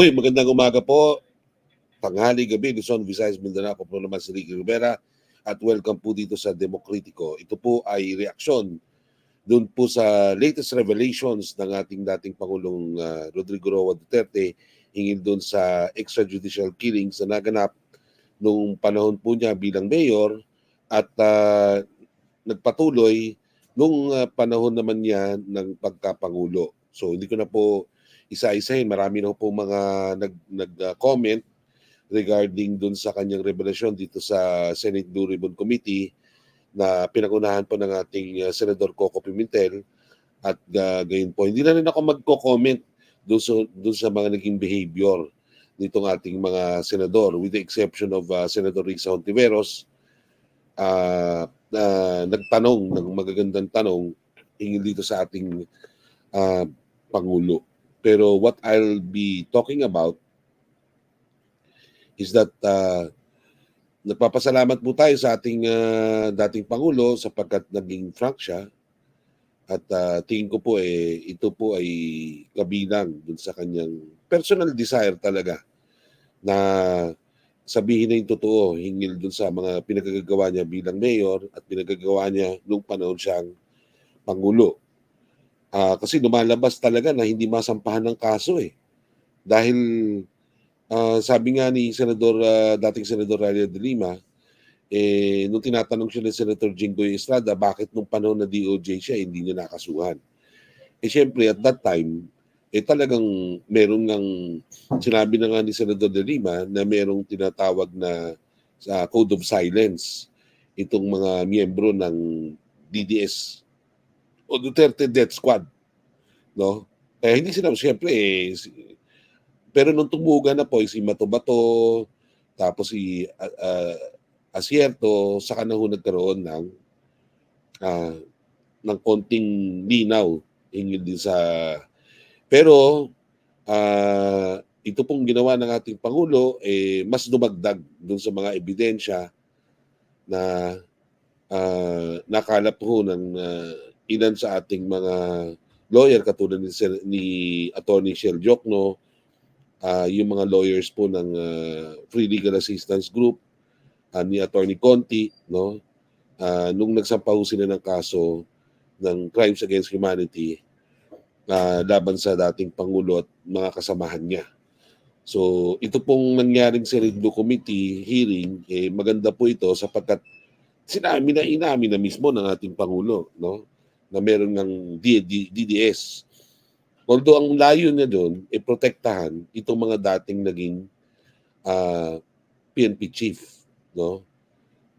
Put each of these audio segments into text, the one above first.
Uy, magandang umaga po. Tanghali, gabi, Luzon, Visayas, Mindanao. Ako po naman si Ricky Rivera at welcome po dito sa Demokritico. Ito po ay reaksyon doon po sa latest revelations ng ating dating Pangulong ah, Rodrigo Roa Duterte hingil doon sa extrajudicial killings na naganap nung panahon po niya bilang mayor at ah, nagpatuloy nung ah, panahon naman niya ng pagkapangulo. So hindi ko na po isa-isahin. Marami na po mga nag, nag-comment regarding dun sa kanyang revelasyon dito sa Senate Blue Ribbon Committee na pinagunahan po ng ating uh, Senador Coco Pimentel at uh, gayon po. Hindi na rin ako magko-comment dun sa, dun sa mga naging behavior nitong ating mga senador with the exception of uh, Senator Risa Hontiveros uh, na nagtanong ng magagandang tanong hinggil dito sa ating uh, Pangulo. Pero what I'll be talking about is that uh, nagpapasalamat po tayo sa ating uh, dating Pangulo sapagkat naging frank siya. At uh, tingin ko po eh, ito po ay kabilang dun sa kanyang personal desire talaga na sabihin na yung totoo hingil dun sa mga pinagagawa niya bilang mayor at pinagagawa niya nung panahon siyang Pangulo. Ah, kasi lumalabas talaga na hindi masampahan ng kaso eh. Dahil ah, sabi nga ni Senador ah, dating Senador Ralia de Lima, eh nung tinatanong siya ni Senator Jinggoy Estrada, bakit nung panahon na DOJ siya hindi niya nakasuhan? Eh syempre at that time, eh talagang meron ng sinabi na nga ni Senador de Lima na merong tinatawag na sa Code of Silence itong mga miyembro ng DDS o Duterte Death Squad. No? Eh, hindi sila, siyempre, eh, pero nung tumuga na po, eh, si Mato-Bato, tapos si uh, uh, Asierto, saka na ho nagkaroon ng ah, ng konting linaw hingil din sa pero ah, ito pong ginawa ng ating Pangulo eh mas dumagdag dun sa mga ebidensya na ah, nakalap ho ng ah, ilan sa ating mga lawyer katulad ni, ni Attorney Shell Jokno, ah, yung mga lawyers po ng ah, Free Legal Assistance Group, ah, ni Attorney Conti, no? Ah, nung nagsampa ho sila ng kaso ng crimes against humanity ah, laban sa dating Pangulo at mga kasamahan niya. So, ito pong nangyaring Senado Committee hearing, eh, maganda po ito sapagkat sinabi na inamin na mismo ng ating Pangulo, no? Na meron ng DDS. Although ang layo niya doon, e protektahan itong mga dating naging ah, PNP chief, no?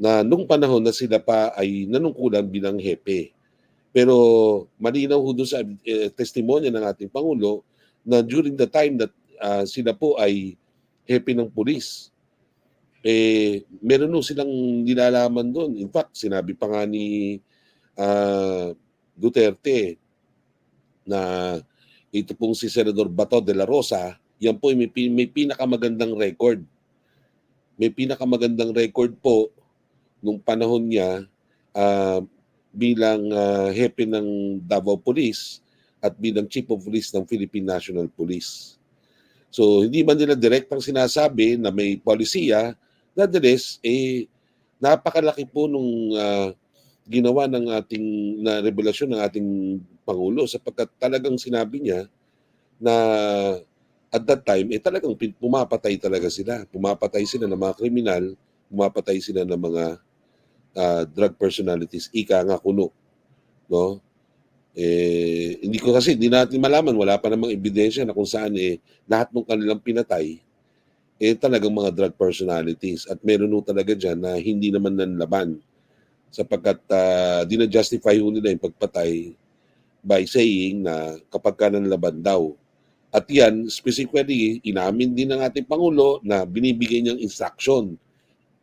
Na nung panahon na sila pa ay nanungkulan bilang hepe. Pero malinaw ho doon sa eh, testimonya ng ating Pangulo na during the time that ah, sila po ay hepe ng pulis, eh, meron ho silang nilalaman doon. In fact, sinabi pa nga ni ah, Duterte na ito pong si Senador Bato de la Rosa, yan po ay may, may pinakamagandang record. May pinakamagandang record po nung panahon niya ah, bilang ah, hepe ng Davao Police at bilang Chief of Police ng Philippine National Police. So hindi man nila direktang sinasabi na may polisiya, nonetheless, eh, napakalaki po nung ah, ginawa ng ating na revelasyon ng ating pangulo sapagkat talagang sinabi niya na at that time eh talagang pumapatay talaga sila. Pumapatay sila ng mga kriminal pumapatay sila ng mga ah, drug personalities. Ika nga kuno no? Eh hindi ko kasi hindi natin malaman. Wala pa namang ebidensya na kung saan eh lahat ng kanilang pinatay eh talagang mga drug personalities. At meron ho talaga diyan na hindi naman nanlaban sapagkat uh, dinajustify ho nila yung pagpatay by saying na kapag ka nanlaban daw. At yan, specifically, inamin din ng ating Pangulo na binibigay niyang instruction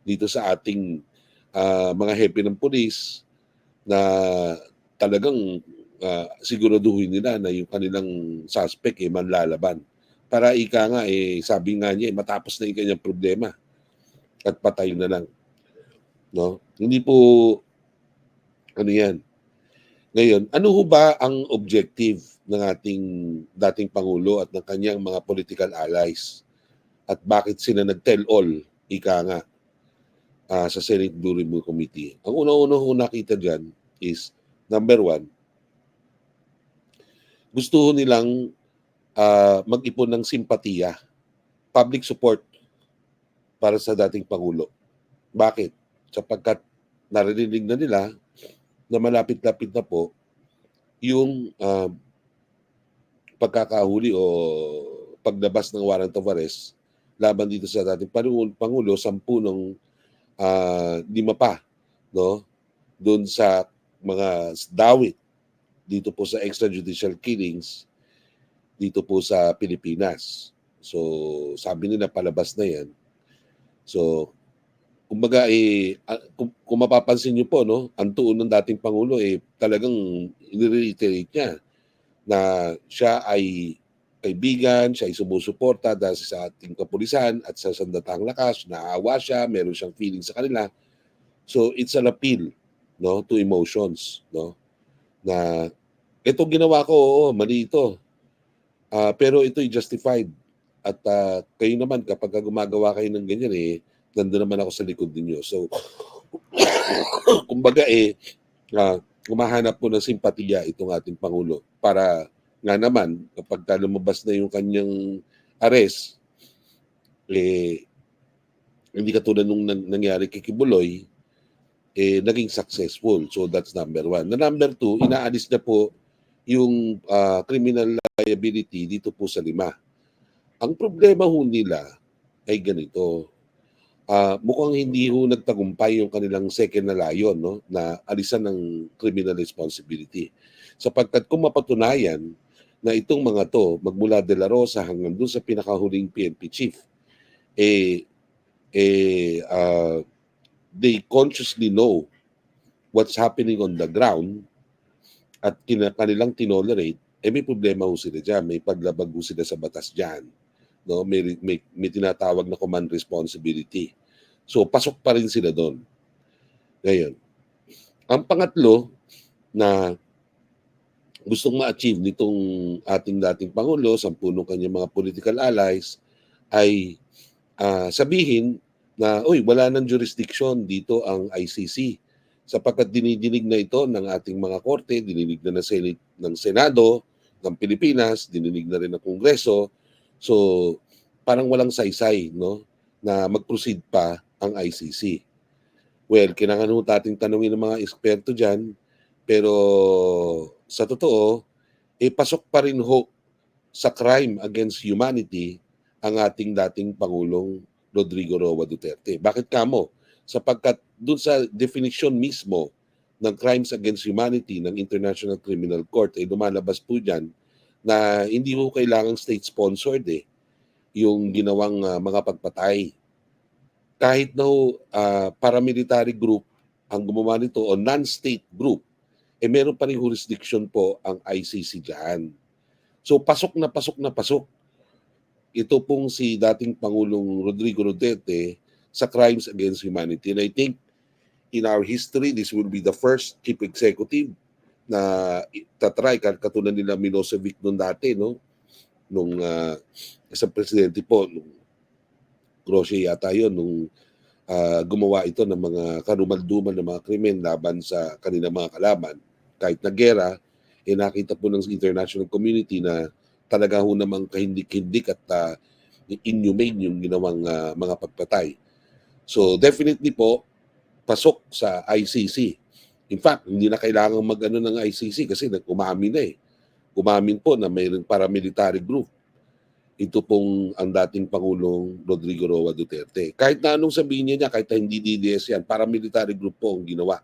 dito sa ating ah, mga hepe ng polis na talagang ah, siguraduhin nila na yung kanilang suspect eh, manlalaban. Para ika nga, eh, sabi nga niya, eh, matapos na yung kanyang problema at patay na lang. No? Hindi po, ano yan, Ngayon, ano ho ba ang objective ng ating dating Pangulo at ng kanyang mga political allies? At bakit sila nag-tell all, ika nga, ah, sa Senate Blue Review Committee? Ang una-una ho nakita dyan is, number one, gusto ho nilang ah, mag-ipon ng simpatiya, public support para sa dating Pangulo. Bakit? Sapagkat narinig na nila na malapit-lapit na po yung ah, pagkakahuli o paglabas ng warrant of arrest laban dito sa dating Pangulo, Pangulo sampu ng ah, lima pa no doon sa mga dawit dito po sa extrajudicial killings dito po sa Pilipinas. So, sabi nila palabas na yan. So, kumbaga eh, ah, kung, kung mapapansin niyo po, no, ang tuon ng dating Pangulo eh talagang i-reiterate niya na siya ay kaibigan, siya ay sumusuporta dahil sa ating kapulisan at sa sandatang lakas, naawa siya, meron siyang feeling sa kanila. So, it's an appeal no, to emotions. No? Na ito ginawa ko, oo, mali ito. Ah, pero ito'y justified. At ah, kayo naman, kapag gumagawa kayo ng ganyan, eh, nandun naman ako sa likod ninyo. So, kumbaga eh, ah, umahanap po ng simpatiya itong ating Pangulo para nga naman, kapag ka lumabas na yung kanyang arrest, eh, hindi katulad nung nang- nangyari kay Kibuloy, eh, naging successful. So that's number one. Na number two, inaalis na po yung ah, criminal liability dito po sa lima. Ang problema ho nila ay ganito. Ah, mukhang hindi ho nagtagumpay yung kanilang second na layon no, na alisan ng criminal responsibility. Sapagkat kung mapatunayan na itong mga to, magmula De La Rosa hanggang dun sa pinakahuling PNP chief, eh, eh, ah, they consciously know what's happening on the ground at kina, kanilang tinolerate, eh may problema ho sila dyan. May paglabag ho sila sa batas dyan. No? May, may, may tinatawag na command responsibility. So, pasok pa rin sila doon. Ngayon, ang pangatlo na gustong ma-achieve nitong ating dating Pangulo, sampunong kanyang mga political allies, ay ah, sabihin na, uy, wala nang jurisdiction dito ang ICC sapagkat dinidinig na ito ng ating mga korte, dininig na ng Senate ng Senado ng Pilipinas, dininig na rin ng Kongreso. So, parang walang saysay, no, na mag-proceed pa ang ICC. Well, kailangan ho nating tanungin ng mga eksperto dyan, pero sa totoo, eh pasok pa rin ho sa crime against humanity ang ating dating Pangulong Rodrigo Roa Duterte. Bakit kamo? sapagkat dun sa definition mismo ng crimes against humanity ng International Criminal Court ay lumalabas po dyan na hindi po kailangang state-sponsored eh yung ginawang ah, mga pagpatay. Kahit na ho, ah, paramilitary group ang gumawa nito o non-state group, eh meron pa rin jurisdiction po ang ICC dyan. So pasok na pasok na pasok. Ito pong si dating Pangulong Rodrigo Duterte sa crimes against humanity. And I think in our history, this will be the first chief executive na tatry, katulad nila Milosevic noon dati, no? Nung uh, isang presidente po, nung Croce yata yun, nung ah, gumawa ito ng mga karumalduman ng mga krimen laban sa kanilang mga kalaban. Kahit na gera, eh nakita po ng international community na talaga ho namang kahindik-hindik at ah, inhumane yung ginawang ah, mga pagpatay. So definitely po, pasok sa ICC. In fact, hindi na kailangan mag-ano ng ICC kasi umamin na eh. Umamin po na mayroong paramilitary group. Ito pong ang dating Pangulong Rodrigo Roa Duterte. Kahit na anong sabihin niya, kahit na hindi DDS yan, paramilitary group po ang ginawa.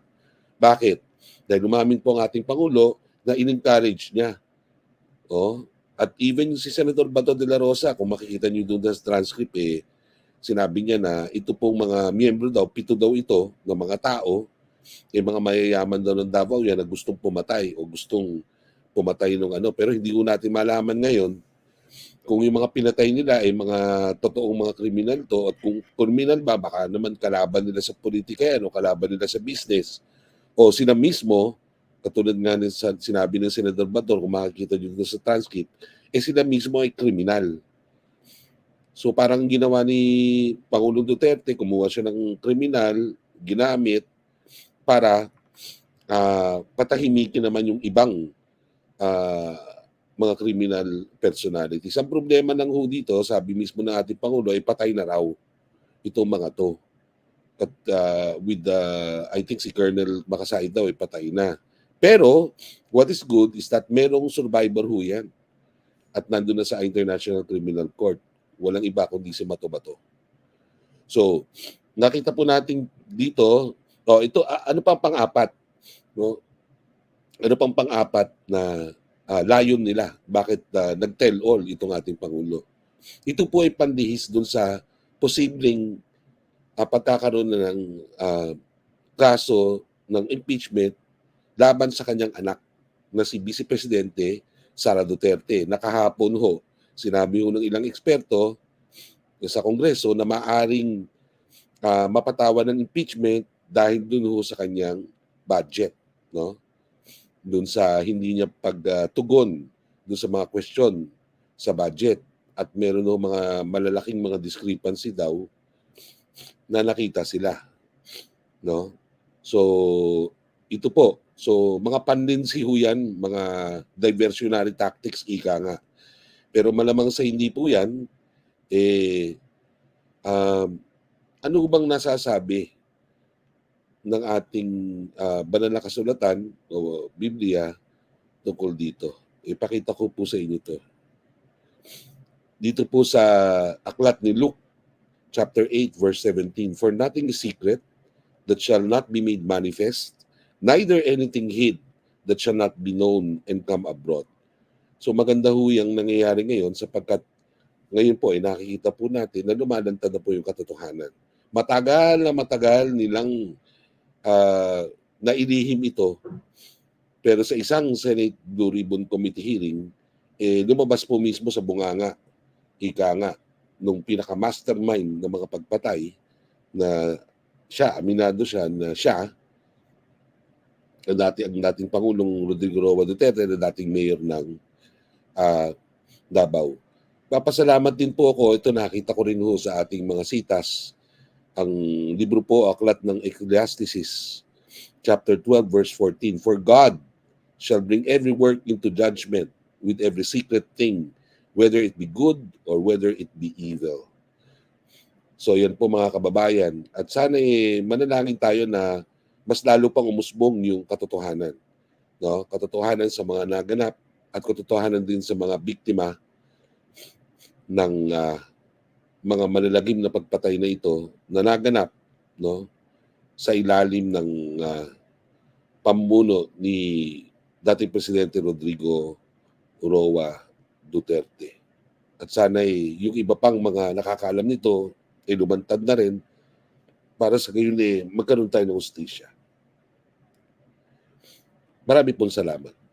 Bakit? Dahil umamin po ang ating Pangulo na in-encourage niya. Oh, at even si Senator Bato de la Rosa, kung makikita niyo doon sa transcript, eh, sinabi niya na ito pong mga miyembro daw, pito daw ito ng mga tao, eh mga mayayaman daw ng Davao yan na gustong pumatay o gustong pumatay ng ano. Pero hindi ko natin malaman ngayon kung yung mga pinatay nila ay mga totoong mga kriminal to at kung kriminal ba, baka naman kalaban nila sa politika yan o kalaban nila sa business o sila mismo katulad nga ng sinabi ng Senador Bator, kung makikita nyo sa transcript, eh sila mismo ay kriminal. So parang ginawa ni Pangulong Duterte, kumuha siya ng kriminal, ginamit para ah, patahimikin naman yung ibang ah, mga criminal personalities. Ang problema ng ho dito, sabi mismo ng ating Pangulo, ay patay na raw itong mga to. At ah, with the, I think si Colonel Makasaid daw ay patay na. Pero, what is good is that merong survivor ho yan. At nandun na sa International Criminal Court. Walang iba kundi si Mato Bato. So, nakita po natin dito, oh, ito, ah, ano pang pang-apat? No? Ano pang pang-apat na ah, layon nila? Bakit ah, nag-tell all itong ating Pangulo? Ito po ay pandihis dun sa posibleng uh, pagkakaroon na ng ah, kaso ng impeachment laban sa kanyang anak na si Vice Presidente Sara Duterte. Nakahapon ho, sinabi ho ng ilang eksperto sa Kongreso na maaring ah, mapatawan ng impeachment dahil dun ho sa kanyang budget, no? Dun sa hindi niya pagtugon dun sa mga question sa budget at meron ho mga malalaking mga discrepancy daw na nakita sila, no? So ito po. So mga panlinsi ho yan, mga diversionary tactics ika nga. Pero malamang sa hindi po yan, eh, um, ano bang nasasabi ng ating ah, banal na kasulatan o Biblia tungkol dito? Ipakita ko po sa inyo to. Dito po sa aklat ni Luke chapter 8 verse 17, For nothing is secret that shall not be made manifest, neither anything hid that shall not be known and come abroad. So maganda ho yung nangyayari ngayon sapagkat ngayon po ay nakikita po natin na lumalantad na po yung katotohanan. Matagal na matagal nilang ah, nailihim ito pero sa isang Senate Blue Ribbon Committee hearing, eh, lumabas po mismo sa bunganga, ika nga, nung pinaka-mastermind ng mga pagpatay na siya, aminado siya na siya, ang dati ang dating Pangulong Rodrigo Roa Duterte na dating mayor ng ah, Davao. Papasalamat din po ako, ito nakita ko rin ho sa ating mga sitas, ang libro po, aklat ng Ecclesiastes, chapter 12, verse 14. For God shall bring every work into judgment with every secret thing, whether it be good or whether it be evil. So yan po mga kababayan. At sana eh, manalangin tayo na mas lalo pang umusbong yung katotohanan. No? Katotohanan sa mga naganap at katotohanan din sa mga biktima ng ah, mga malalagim na pagpatay na ito na naganap no sa ilalim ng ah, pamumuno ni dating presidente Rodrigo Roa Duterte. At sana yung iba pang mga nakakaalam nito ay lumantad na rin para sa gayon eh magkaroon tayo ng hustisya. Marami pong salamat.